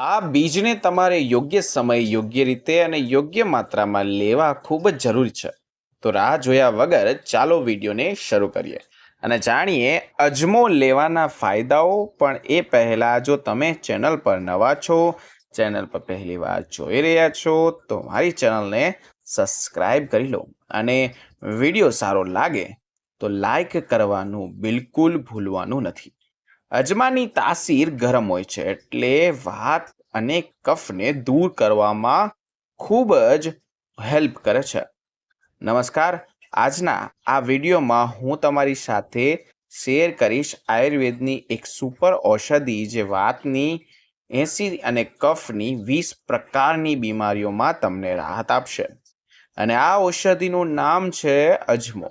આ બીજને તમારે યોગ્ય સમય યોગ્ય રીતે અને યોગ્ય માત્રામાં લેવા ખૂબ જ જરૂરી છે. તો રાહ જોયા વગર ચાલો વિડીયોને શરૂ કરીએ. અને જાણીએ અજમો લેવાના ફાયદાઓ, પણ એ પહેલાં જો તમે ચેનલ પર નવા છો, ચેનલ પર પહેલી વાર જોઈ રહ્યા છો, તો મારી ચેનલને સબસ્ક્રાઈબ કરી લો. અને વીડિયો સારો લાગે તો લાઈક કરવાનું બિલકુલ ભૂલવાનું નથી. અજમાની તાસીર ગરમ હોય છે એટલે વાત અને કફને દૂર કરવામાં ખૂબ જ હેલ્પ કરે છે. નમસ્કાર, આજના આ વિડીયોમાં હું તમારી સાથે શેર કરીશ આયુર્વેદની એક સુપર ઔષધિ જે વાતની એંસી અને કફની વીસ પ્રકારની બીમારીઓમાં તમને રાહત આપશે. અને આ ઔષધિનું નામ છે અજમો.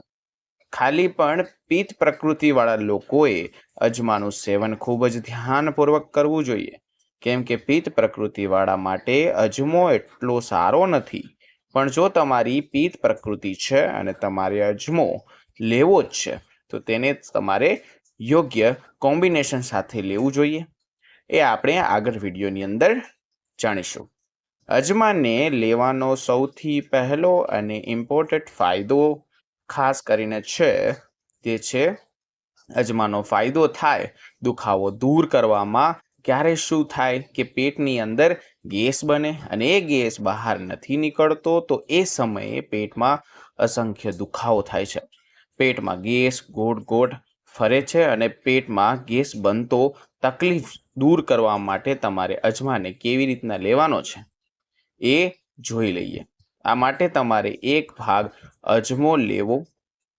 ખાલી પણ પિત્ત પ્રકૃતિવાળા લોકોએ અજમાનું સેવન ખૂબ જ ધ્યાનપૂર્વક કરવું જોઈએ. કેમ કે પિત્ત પ્રકૃતિવાળા માટે અજમો એટલો સારો નથી. પણ જો તમારી પિત્ત પ્રકૃતિ છે અને તમારે અજમો લેવો જ છે, તો તેને તમારે યોગ્ય કોમ્બિનેશન સાથે લેવું જોઈએ. એ આપણે આગળ વિડીયોની અંદર જાણીશું. અજમાને લેવાનો સૌથી પહેલો અને ઇમ્પોર્ટન્ટ ફાયદો ખાસ કરીને છે તે છે, અજમાનો ફાયદો થાય, દુખાવો દૂર કરવામાં ક્યારે શું થાય કે પેટની અંદર ગેસ બને અને એ ગેસ બહાર નથી નીકળતો, તો એ સમયે પેટમાં અસંખ્ય દુખાવો થાય છે. પેટમાં ગેસ ગોળ ગોળ ફરે છે અને પેટમાં ગેસ બનતો તકલીફ દૂર કરવા માટે તમારે અજમાને કેવી રીતના લેવાનો છે, એ જોઈ લઈએ. આ માટે તમારે એક ભાગ અજમો લેવો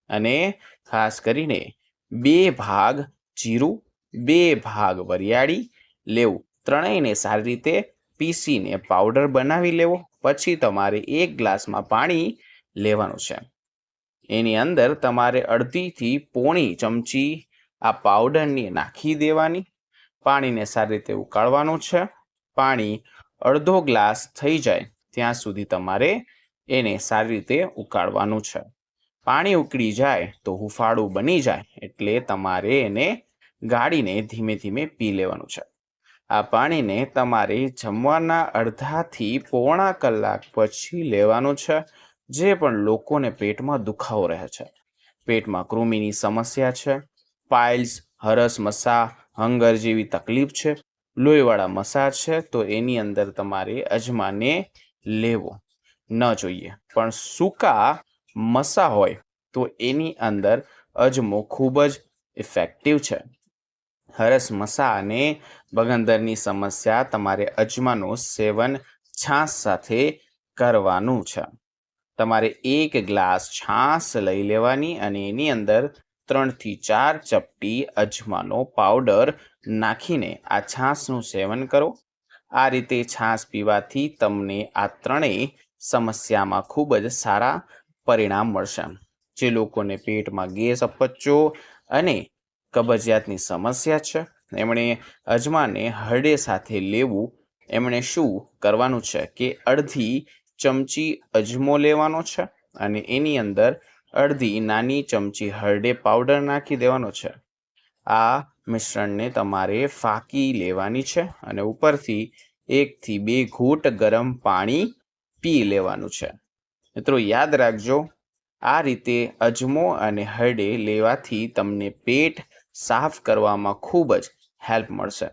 અને ખાસ કરીને બે ભાગ જીરું, બે ભાગ વરિયાળી લેવું. ત્રણેયને સારી રીતે પીસીને પાવડર બનાવી લેવો. પછી તમારે એક ગ્લાસમાં પાણી લેવાનું છે. એની અંદર તમારે અડધીથી પોણી ચમચી આ પાવડરની નાખી દેવાની. પાણીને સારી રીતે ઉકાળવાનું છે. પાણી અડધો ગ્લાસ થઈ જાય. ત્યાં સુધી તમારે એને સારી રીતે ઉકાળવાનું છે. પાણી ઉકળી જાય તો હુફાળું બની જાય એટલે તમારે એને ગાળીને ધીમે ધીમે પી લેવાનું છે. આ પાણીને તમારે જમવાના અડધાથી પોણા કલાક પછી લેવાનું છે, જે પણ લોકોને પેટમાં દુખાવો રહે છે. પેટમાં કૃમિની સમસ્યા છે, પાઇલ્સ, હરસ મસા, હંગર જેવી તકલીફ છે, લોહીવાળા મસા છે, તો એની અંદર તમારે અજમાને લેવો ન જોઈએ. પણ સૂકા મસા હોય તો એની અંદર અજમો ખૂબ જ ઇફેક્ટિવ છે. હરસ મસા અને બગંદરની સમસ્યા તમારે અજમાનું સેવન છાશ સાથે કરવાનું છે. તમારે એક ગ્લાસ છાશ લઈ લેવાની અને એની અંદર ત્રણથી ચાર ચપટી અજમાનો પાવડર નાખીને આ છાશનું સેવન કરો. આ રીતે છાશ પીવાથી તમને આ ત્રણેય સમસ્યામાં ખૂબ જ સારા પરિણામ મળશે. જે લોકોને પેટમાં ગેસ અપચો અને કબજિયાતની સમસ્યા છે, એમણે અજમાને હરડે સાથે લેવું, એમણે શું કરવાનું છે કે અડધી ચમચી અજમો લેવાનો છે અને એની અંદર અડધી નાની ચમચી હરડે પાવડર નાખી દેવાનો છે. આ મિશ્રણને તમારે ફાકી લેવાની છે અને ઉપરથી એકથી બે ઘૂંટ ગરમ પાણી પી લેવાનું છે. મિત્રો, યાદ રાખજો, આ રીતે અજમો અને હરડે લેવાથી તમને પેટ સાફ કરવામાં ખૂબ જ હેલ્પ મળશે.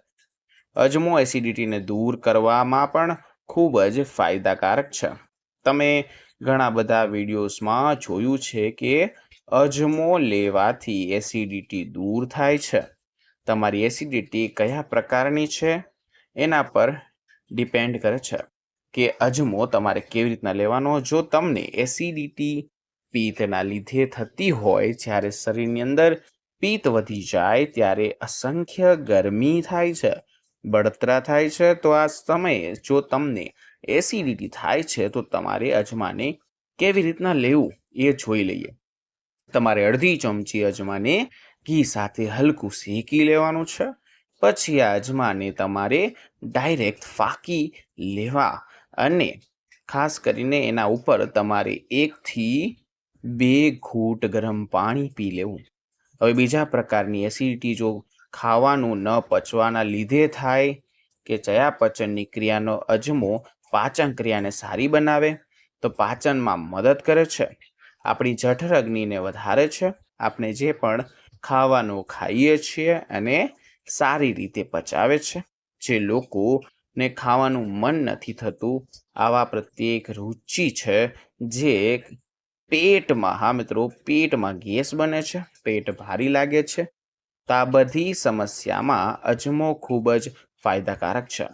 અજમો એસિડિટીને દૂર કરવામાં પણ ખૂબ જ ફાયદાકારક છે. તમે ઘણા બધા વિડીયોઝમાં જોયું છે કે અજમો લેવાથી એસિડિટી દૂર થાય છે. તમારી એસિડિટી કયા પ્રકારની છે એના પર ડિપેન્ડ કરે છે કે અજમો તમારે કેવી રીતના લેવાનો. જો તમને એસિડિટી પિત્તના લીધે થતી હોય, જ્યારે શરીરની અંદર પિત્ત વધી જાય, ત્યારે અસંખ્ય ગરમી થાય છે, બળતરા થાય છે, તો આ સમયે જો તમને એસિડિટી થાય છે, તો તમારે અજમાને કેવી રીતના લેવું એ જોઈ લઈએ. તમારે અડધી ચમચી અજમાને ઘી સાથે હલકું શેકી લેવાનું છે. પછી આ અજમાને તમારે ડાયરેક્ટ ફાકી લેવા અને ખાસ કરીને એના ઉપર તમારે એકથી બે ઘૂંટ ગરમ પાણી પી લેવું. હવે બીજા પ્રકારની એસિડિટી જો ખાવાનું ન પચવાના લીધે થાય કે ચયાપચનની ક્રિયાનો અજમો પાચન ક્રિયાને સારી બનાવે, તો પાચનમાં મદદ કરે છે. આપણી જઠર અગ્નિને વધારે છે. આપણે જે પણ ખાવાનું ખાઈએ છીએ અને સારી રીતે પચાવે છે. જે લોકોને ખાવાનું મન નથી થતું, આવા પ્રત્યેક રુચિ છે જે પેટમાં, હા મિત્રો, પેટમાં ગેસ બને છે, પેટ ભારી લાગે છે. તો આ બધી સમસ્યામાં અજમો ખૂબ જ ફાયદાકારક છે.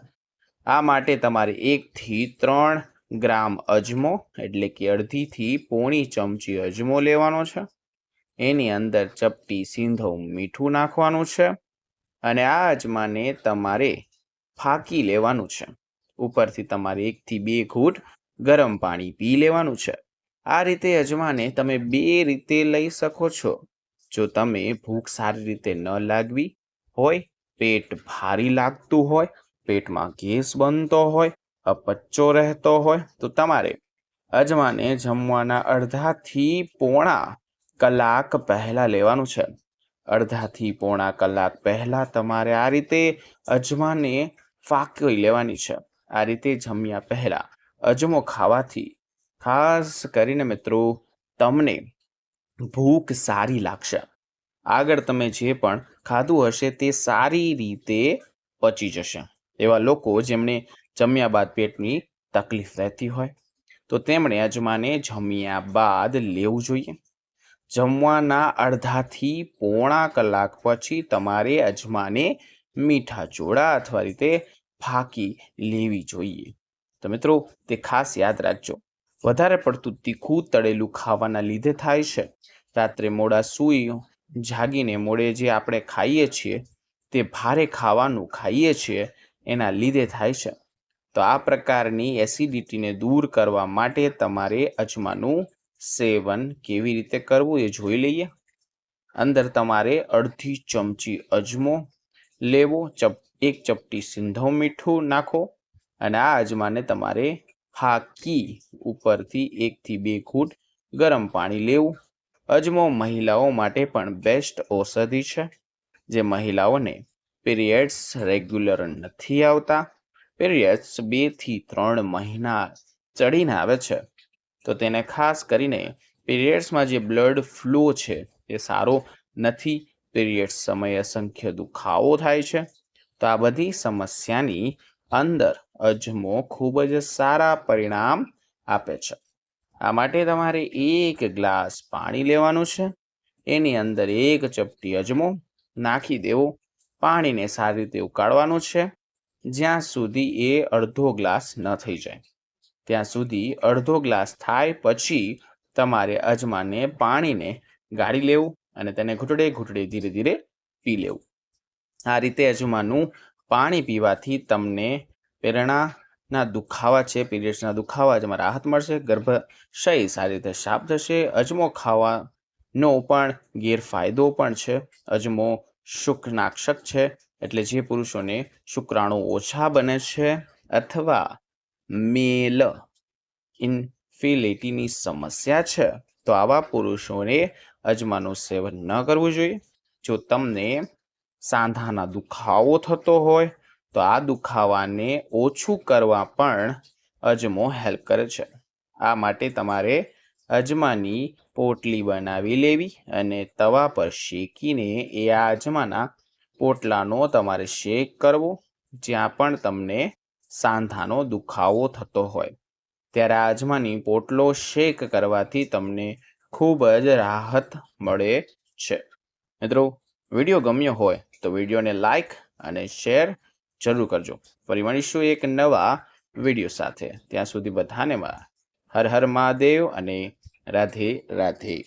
આ માટે તમારે એકથી ત્રણ ગ્રામ અજમો, એટલે કે અડધીથી પોણી ચમચી અજમો લેવાનો છે. એની અંદર ચપટી સિંધો મીઠું નાખવાનું છે અને આ અજમાને તમારે ફાકી લેવાનું છે. ઉપરથી તમારે એકથી બે ઘૂંટ ગરમ પાણી પી લેવાનું છે. આ રીતે અજમાને તમે બે રીતે લઈ શકો છો. જો તમે ભૂખ સારી રીતે ન લાગવી હોય, પેટ ભારી લાગતું હોય, પેટમાં ગેસ બનતો હોય અપચ્ચો રહેતો હોય, તો તમારે અજમાને જમવાના અડધાથી પોણા કલાક પહેલા લેવાનું છે. અડધાથી પોણા કલાક પહેલા તમારે આ રીતે અજમાને ફાકી લેવાની છે. આ રીતે જમ્યા પહેલા અજમો ખાવાથી, ખાસ કરીને મિત્રો, તમને ભૂખ સારી લાગશે. આગળ તમે જે પણ ખાધું હશે તે સારી રીતે પચી જશે. એવા લોકો જેમણે જમ્યા બાદ પેટની તકલીફ રહેતી હોય, તો તેમણે અજમાને જમ્યા બાદ લેવું જોઈએ. જમવાના અડધાથી પોણા કલાક પછી તમારે અજમાને મીઠા ચોળા અથવા રીતે ફાકી લેવી જોઈએ. તો મિત્રો, તે ખાસ યાદ રાખજો. વધારે પડતું તીખું તળેલું ખાવાના લીધે થાય છે. રાત્રે મોડા સૂઈ જાગીને મોડે જે આપણે ખાઈએ છીએ, તે ભારે ખાવાનું ખાઈએ છીએ, એના લીધે થાય છે. તો આ પ્રકારની એસિડિટીને દૂર કરવા માટે તમારે અજમાનું સેવન કેવી રીતે કરવું એ જોઈ લઈએ. અંદર તમારે અડધી ચમચી અજમો લેવો, ચપ, એક ચપટી સિંધવ મીઠું નાખો અને આ અજમાને તમારે હાકી ઉપરથી એકથી બે ઘૂંટ ગરમ પાણી લેવું. અજમો મહિલાઓ માટે પણ બેસ્ટ ઔષધિ છે, જે મહિલાઓને પીરિયડ્સ રેગ્યુલર નથી આવતા. પીરિયડ્સ બેથી ત્રણ મહિના ચડીને આવે છે. તો તેને ખાસ કરીને પીરિયડ્સમાં જે બ્લડ ફ્લો છે, એ સારો નથી. પીરિયડ્સ સમયે અસંખ્ય દુખાવો થાય છે. તો આ બધી સમસ્યાની અંદર અજમો ખૂબ જ સારા પરિણામ આપે છે. આ માટે તમારે એક ગ્લાસ પાણી લેવાનું છે. એની અંદર એક ચપટી અજમો નાખી દેવો. પાણીને સારી રીતે ઉકાળવાનું છે. જ્યાં સુધી એ અડધો ગ્લાસ ન થઈ જાય. ત્યાં સુધી અડધો ગ્લાસ થાય પછી તમારે અજમાને પાણીને ગાળી લેવું અને તેને ઘૂંટડે ઘૂંટડે ધીરે ધીરે પી લેવું. આ રીતે અજમાનું પાણી પીવાથી તમને પ્રેરણાના દુખાવા છે, પીરિયડ્સના દુખાવા જેમાં રાહત મળશે, ગર્ભાશય સારી રીતે સાફ થશે, અજમો ખાવાનો પણ ગેરફાયદો પણ છે, અજમો શુક્રનાક્ષક છે, એટલે જે પુરુષોને શુક્રાણુ ઓછા બને છે અથવા મેલ ઇન્ફિલિટીની સમસ્યા છે. તો આવા પુરુષોને અજમાનું સેવન ન કરવું જોઈએ. જો તમને સાંધાના દુખાવો થતો હોય, તો આ દુખાવાને ઓછું કરવા પણ અજમો હેલ્પ કરે છે. આ માટે તમારે અજમાની પોટલી બનાવી લેવી અને તવા પર શેકીને એ આ અજમાના પોટલાનો તમારે શેક કરવો. જ્યાં પણ તમને સાંધાનો દુખાવો થતો હોય. ત્યારે આજમાની પોટલો શેક કરવાથી તમને ખૂબ જ રાહત મળે છે. મિત્રો, વીડિયો ગમ્યો હોય તો વિડીયોને લાઈક અને શેર જરૂર કરજો. ફરી મળીશું એક નવા વીડિયો સાથે. ત્યાં સુધી બધાને હર હર મહાદેવ અને રાધે રાધે.